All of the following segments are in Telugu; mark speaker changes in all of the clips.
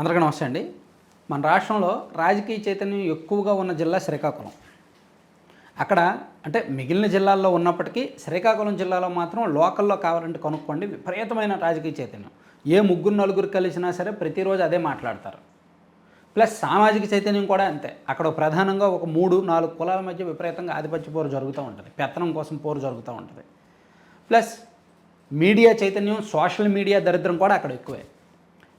Speaker 1: అందరికీ నమస్తే అండి. మన రాష్ట్రంలో రాజకీయ చైతన్యం ఎక్కువగా ఉన్న జిల్లా శ్రీకాకుళం. అక్కడ అంటే మిగిలిన జిల్లాల్లో ఉన్నప్పటికీ శ్రీకాకుళం జిల్లాలో మాత్రం లోకల్లో కావాలంటే కనుక్కోండి విపరీతమైన రాజకీయ చైతన్యం. ఏ ముగ్గురు నలుగురు కలిసినా సరే ప్రతిరోజు అదే మాట్లాడతారు. ప్లస్ సామాజిక చైతన్యం కూడా అంతే. అక్కడ ప్రధానంగా ఒక మూడు నాలుగు కులాల మధ్య విపరీతంగా ఆధిపత్య పోరు జరుగుతూ ఉంటుంది. పెత్తనం కోసం పోరు జరుగుతూ ఉంటుంది. ప్లస్ మీడియా చైతన్యం సోషల్ మీడియా దరిద్రం కూడా అక్కడ ఎక్కువే.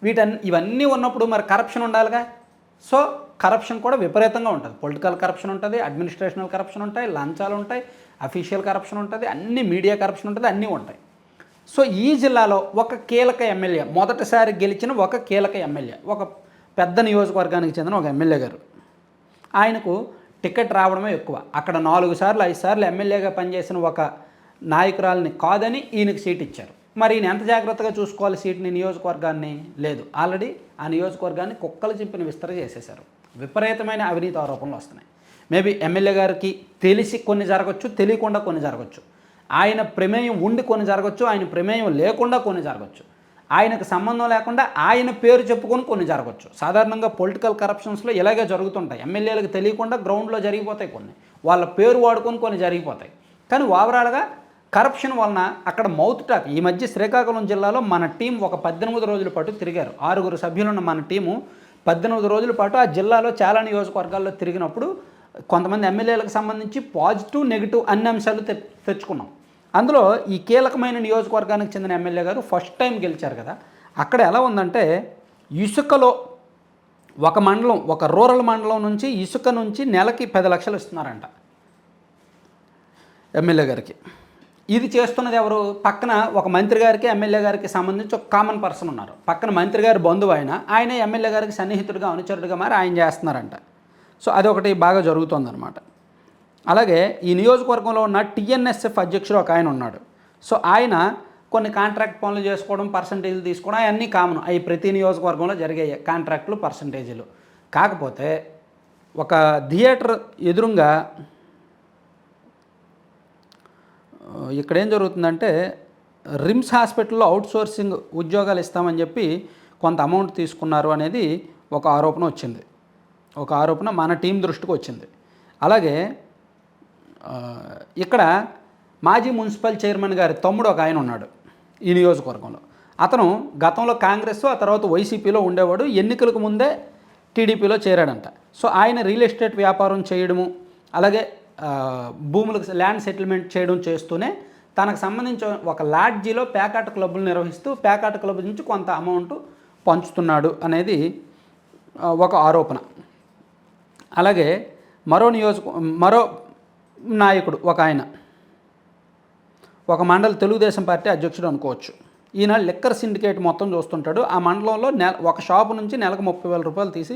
Speaker 1: వీటన్ ఇవన్నీ ఉన్నప్పుడు మరి కరప్షన్ ఉండాలిగా? సో కరప్షన్ కూడా విపరీతంగా ఉంటుంది. పొలిటికల్ కరప్షన్ ఉంటుంది అడ్మినిస్ట్రేషనల్ కరప్షన్ ఉంటాయి లంచాలు ఉంటాయి అఫీషియల్ కరప్షన్ ఉంటుంది అన్ని మీడియా కరప్షన్ ఉంటుంది అన్నీ ఉంటాయి. సో ఈ జిల్లాలో ఒక కీలక ఎమ్మెల్యే మొదటిసారి గెలిచిన ఒక కీలక ఎమ్మెల్యే ఒక పెద్ద నియోజకవర్గానికి చెందిన ఒక ఎమ్మెల్యే గారు. ఆయనకు టికెట్ రావడమే ఎక్కువ. అక్కడ నాలుగు సార్లు ఐదు సార్లు ఎమ్మెల్యేగా పనిచేసిన ఒక నాయకురాలని కాదని ఈయనకు సీట్ ఇచ్చారు. మరి ఈయన ఎంత జాగ్రత్తగా చూసుకోవాలి సీట్ని నియోజకవర్గాన్ని? లేదు. ఆల్రెడీ ఆ నియోజకవర్గాన్ని కుక్కలు చింపిన విస్తర చేసేశారు. విపరీతమైన అవినీతి ఆరోపణలు వస్తున్నాయి. మేబీ ఎమ్మెల్యే గారికి తెలిసి కొన్ని జరగచ్చు తెలియకుండా కొన్ని జరగచ్చు. ఆయన ప్రమేయం ఉండి కొన్ని జరగచ్చు ఆయన ప్రమేయం లేకుండా కొన్ని జరగచ్చు. ఆయనకు సంబంధం లేకుండా ఆయన పేరు చెప్పుకొని కొన్ని జరగచ్చు. సాధారణంగా పొలిటికల్ కరప్షన్స్లో ఇలాగే జరుగుతుంటాయి. ఎమ్మెల్యేలకు తెలియకుండా గ్రౌండ్లో జరిగిపోతాయి కొన్ని. వాళ్ళ పేరు వాడుకొని కొన్ని జరిగిపోతాయి. కానీ ఓవరాల్గా కరప్షన్ వలన అక్కడ మౌత్ టాక్ ఈ మధ్య శ్రీకాకుళం జిల్లాలో మన టీం ఒక పద్దెనిమిది రోజుల పాటు తిరిగారు. ఆరుగురు సభ్యులున్న మన టీము పద్దెనిమిది రోజుల పాటు ఆ జిల్లాలో చాలా నియోజకవర్గాల్లో తిరిగినప్పుడు కొంతమంది ఎమ్మెల్యేలకు సంబంధించి పాజిటివ్ నెగిటివ్ అన్ని అంశాలు తె తెచ్చుకున్నాం. అందులో ఈ కీలకమైన నియోజకవర్గానికి చెందిన ఎమ్మెల్యే గారు ఫస్ట్ టైం గెలిచారు కదా. అక్కడ ఎలా ఉందంటే ఇసుకలో ఒక మండలం ఒక రూరల్ మండలం నుంచి ఇసుక నుంచి నెలకి పది లక్షలు ఇస్తున్నారంట ఎమ్మెల్యే గారికి. ఇది చేస్తున్నది ఎవరు? పక్కన ఒక మంత్రి గారికి ఎమ్మెల్యే గారికి సంబంధించి ఒక కామన్ పర్సన్ ఉన్నారు. పక్కన మంత్రి గారి బంధువు ఆయన ఆయన ఎమ్మెల్యే గారికి సన్నిహితుడిగా అనుచరుడిగా మరి ఆయన చేస్తున్నారంట. సో అదొకటి బాగా జరుగుతుందన్నమాట. అలాగే ఈ నియోజకవర్గంలో ఉన్న టీఎన్ఎస్ఎఫ్ అధ్యక్షుడు ఒక ఆయన ఉన్నాడు. సో ఆయన కొన్ని కాంట్రాక్ట్ పనులు చేసుకోవడం పర్సంటేజ్లు తీసుకోవడం అవన్నీ కామన్ అవి ప్రతి నియోజకవర్గంలో జరిగాయి కాంట్రాక్టులు పర్సంటేజీలు కాకపోతే ఒక థియేటర్ ఎదురుగా ఇక్కడ ఏం జరుగుతుందంటే రిమ్స్ హాస్పిటల్లో అవుట్ సోర్సింగ్ ఉద్యోగాలు ఇస్తామని చెప్పి కొంత అమౌంట్ తీసుకున్నారు అనేది ఒక ఆరోపణ వచ్చింది. ఒక ఆరోపణ మన టీం దృష్టికి వచ్చింది. అలాగే ఇక్కడ మాజీ మున్సిపల్ చైర్మన్ గారి తమ్ముడు ఒక ఆయన ఉన్నాడు ఈ నియోజకవర్గంలో. అతను గతంలో కాంగ్రెస్ ఆ తర్వాత వైసీపీలో ఉండేవాడు. ఎన్నికలకు ముందే టీడీపీలో చేరాడంట. సో ఆయన రియల్ ఎస్టేట్ వ్యాపారం చేయడము అలాగే భూములకు ల్యాండ్ సెటిల్మెంట్ చేయడం చేస్తూనే తనకు సంబంధించిన ఒక లాడ్జీలో ప్యాకాట్ క్లబ్బులు నిర్వహిస్తూ ప్యాకాట్ క్లబ్ నుంచి కొంత అమౌంట్ పంచుతున్నాడు అనేది ఒక ఆరోపణ. అలాగే మరో నియోజక మరో నాయకుడు ఒక ఆయన ఒక మండల తెలుగుదేశం పార్టీ అధ్యక్షుడు అనుకోవచ్చు. ఈయన లిక్కర్ సిండికేట్ మొత్తం చూస్తుంటాడు. ఆ మండలంలో నెల ఒక షాపు నుంచి నెలకు ముప్పై వేల రూపాయలు తీసి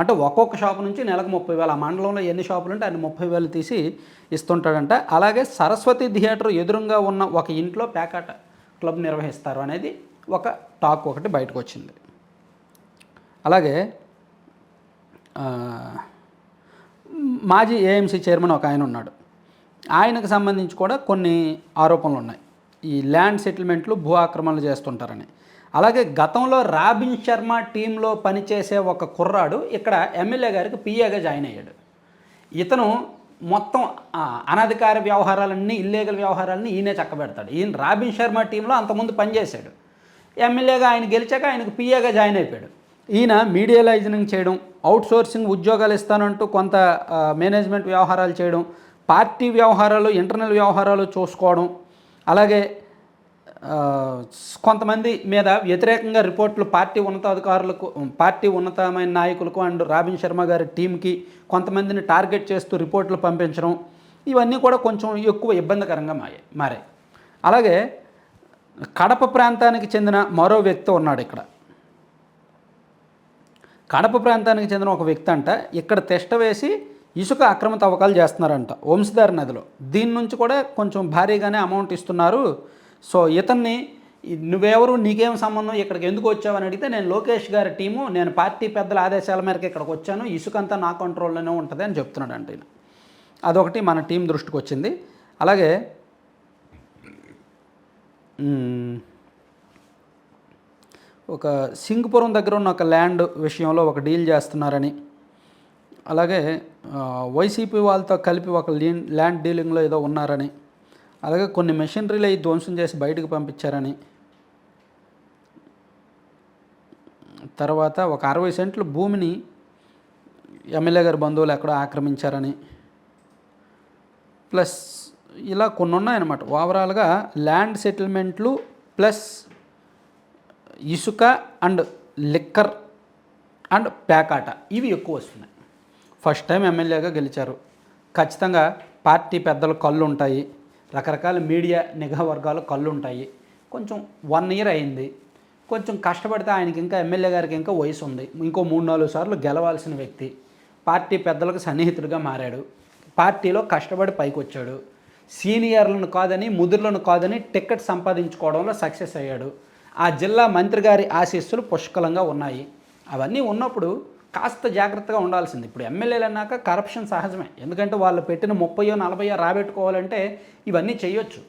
Speaker 1: అంటే ఒక్కొక్క షాపు నుంచి నెలకు ముప్పై వేలు ఆ మండలంలో ఎన్ని షాపులు ఉంటే అన్ని ముప్పై వేలు తీసి ఇస్తుంటాడంట. అలాగే సరస్వతి థియేటర్ ఎదురుగా ఉన్న ఒక ఇంట్లో ప్యాకాట క్లబ్ నిర్వహిస్తారు అనేది ఒక టాక్ ఒకటి బయటకు వచ్చింది. అలాగే మాజీ ఏఎంసీ చైర్మన్ ఒక ఆయన ఉన్నాడు. ఆయనకు సంబంధించి కూడా కొన్ని ఆరోపణలు ఉన్నాయి. ఈ ల్యాండ్ సెటిల్మెంట్లు భూ ఆక్రమణలు చేస్తుంటారని. అలాగే గతంలో రాబిన్ శర్మ టీంలో పనిచేసే ఒక కుర్రాడు ఇక్కడ ఎమ్మెల్యే గారికి పిఏగా జాయిన్ అయ్యాడు. ఇతను మొత్తం అనధికార వ్యవహారాలన్నీ ఇల్లీగల్ వ్యవహారాలన్నీ ఈయనే చక్కబెడతాడు. ఈయన రాబిన్ శర్మ టీంలో అంతకుముందు పనిచేశాడు. ఎమ్మెల్యేగా ఆయన గెలిచాక ఆయనకు పిఏగా జాయిన్ అయిపోయాడు. ఈయన మీడియలైజింగ్ చేయడం అవుట్ సోర్సింగ్ ఉద్యోగాలు ఇస్తానంటూ కొంత మేనేజ్మెంట్ వ్యవహారాలు చేయడం పార్టీ వ్యవహారాలు ఇంటర్నల్ వ్యవహారాలు చూసుకోవడం అలాగే కొంతమంది మీద వ్యతిరేకంగా రిపోర్ట్లు పార్టీ ఉన్నతాధికారులకు పార్టీ ఉన్నతమైన నాయకులకు అండ్ రాబిన్ శర్మ గారి టీంకి కొంతమందిని టార్గెట్ చేస్తూ రిపోర్ట్లు పంపించడం ఇవన్నీ కూడా కొంచెం ఎక్కువ ఇబ్బందికరంగా మారాయి మారాయి. అలాగే కడప ప్రాంతానికి చెందిన మరో వ్యక్తి ఉన్నాడు ఇక్కడ. కడప ప్రాంతానికి చెందిన ఒక వ్యక్తి అంట ఇక్కడ తెష్ట వేసి ఇసుక అక్రమ తవ్వకాలు చేస్తున్నారంట వంశధార నదిలో. దీని నుంచి కూడా కొంచెం భారీగానే అమౌంట్ ఇస్తున్నారు సో ఇతన్ని నువ్వెవరు నీకేం సంబంధం ఇక్కడికి ఎందుకు వచ్చావు అని అడిగితే నేను లోకేష్ గారి టీము నేను పార్టీ పెద్దల ఆదేశాల మేరకు ఇక్కడికి వచ్చాను. ఇసుక అంతా నా కంట్రోల్లోనే ఉంటుంది అని చెప్తున్నాడు అంటే అదొకటి మన టీం దృష్టికి వచ్చింది. అలాగే ఒక సింగపురం దగ్గర ఉన్న ఒక ల్యాండ్ విషయంలో ఒక డీల్ చేస్తున్నారని. అలాగే వైసీపీ వాళ్ళతో కలిపి ఒక ల్యాండ్ డీలింగ్లో ఏదో ఉన్నారని. అలాగే కొన్ని మెషినరీలు అవి ధ్వంసం చేసి బయటకు పంపించారని. తర్వాత ఒక అరవై సెంట్లు భూమిని ఎమ్మెల్యే గారి బంధువులు ఎక్కడో ఆక్రమించారని. ప్లస్ ఇలా కొన్ని ఉన్నాయన్నమాట. ఓవరాల్గా ల్యాండ్ సెటిల్మెంట్లు ప్లస్ ఇసుక అండ్ లిక్కర్ అండ్ ప్యాకాట ఇవి ఎక్కువ వస్తున్నాయి. ఫస్ట్ టైం ఎమ్మెల్యేగా గెలిచారు. ఖచ్చితంగా పార్టీ పెద్దలు కళ్ళు ఉంటాయి. రకరకాల మీడియా నిఘా వర్గాలు కళ్ళుంటాయి. కొంచెం వన్ ఇయర్ అయింది. కొంచెం కష్టపడితే ఆయనకి ఇంకా ఎమ్మెల్యే గారికి ఇంకా వయసు ఉంది. ఇంకో మూడు నాలుగు సార్లు గెలవాల్సిన వ్యక్తి. పార్టీ పెద్దలకు సన్నిహితుడిగా మారాడు. పార్టీలో కష్టపడి పైకి వచ్చాడు సీనియర్లను కాదని ముదుర్లను కాదని టికెట్ సంపాదించుకోవడంలో సక్సెస్ అయ్యాడు. ఆ జిల్లా మంత్రి గారి ఆశీస్సులు పుష్కలంగా ఉన్నాయి. అవన్నీ ఉన్నప్పుడు కాస్త జాగ్రత్తగా ఉండాల్సింది. ఇప్పుడు ఎమ్మెల్యేలు అన్నాక కరప్షన్ సహజమే. ఎందుకంటే వాళ్ళు పెట్టిన ముప్పయో నలభయో రాబెట్టుకోవాలంటే ఇవన్నీ చేయొచ్చు.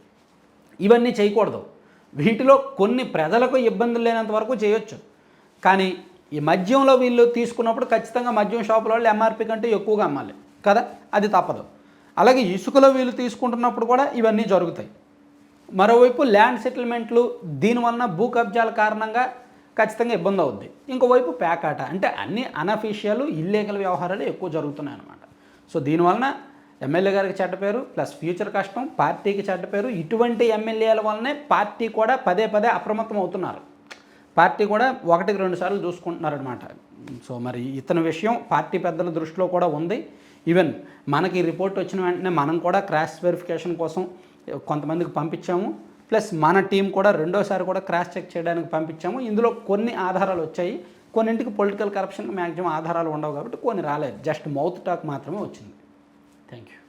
Speaker 1: ఇవన్నీ చేయకూడదు. వీటిలో కొన్ని ప్రజలకు ఇబ్బందులు లేనంత వరకు చేయొచ్చు. కానీ ఈ మద్యంలో వీళ్ళు తీసుకున్నప్పుడు ఖచ్చితంగా మద్యం షాపుల వాళ్ళు ఎంఆర్పి కంటే ఎక్కువగా అమ్మాలి. కదా? అది తప్పదు. అలాగే ఇసుకలో వీళ్ళు తీసుకుంటున్నప్పుడు కూడా ఇవన్నీ జరుగుతాయి. మరోవైపు ల్యాండ్ సెటిల్మెంట్లు దీనివలన భూ కబ్జాల కారణంగా ఖచ్చితంగా ఇబ్బంది అవుద్ది. ఇంకోవైపు ప్యాకాట అంటే అన్ని అనఫీషియల్ ఇల్లీగల్ వ్యవహారాలు ఎక్కువ జరుగుతున్నాయి అన్నమాట. సో దీనివలన ఎమ్మెల్యే గారికి చెడ్డ పేరు ప్లస్ ఫ్యూచర్ కష్టం పార్టీకి చెడ్డ పేరు ఇటువంటి ఎమ్మెల్యేల వల్లనే పార్టీ కూడా పదే పదే అప్రమత్తం అవుతున్నారు. పార్టీ కూడా ఒకటికి రెండు సార్లు చూసుకుంటున్నారనమాట సో మరి ఇతని విషయం పార్టీ పెద్దల దృష్టిలో కూడా ఉంది. ఈవెన్ మనకి రిపోర్ట్ వచ్చిన వెంటనే మనం కూడా క్రాస్ వెరిఫికేషన్ కోసం కొంతమందికి పంపించాము. ప్లస్ మన టీం కూడా రెండోసారి కూడా క్రాస్ చెక్ చేయడానికి పంపించాము. ఇందులో కొన్ని ఆధారాలు వచ్చాయి. కొన్నింటికి పొలిటికల్ కరప్షన్ మ్యాక్సిమం ఆధారాలు ఉండవు కాబట్టి కొన్ని రాలేదు. జస్ట్ మౌత్ టాక్ మాత్రమే వచ్చింది. Thank you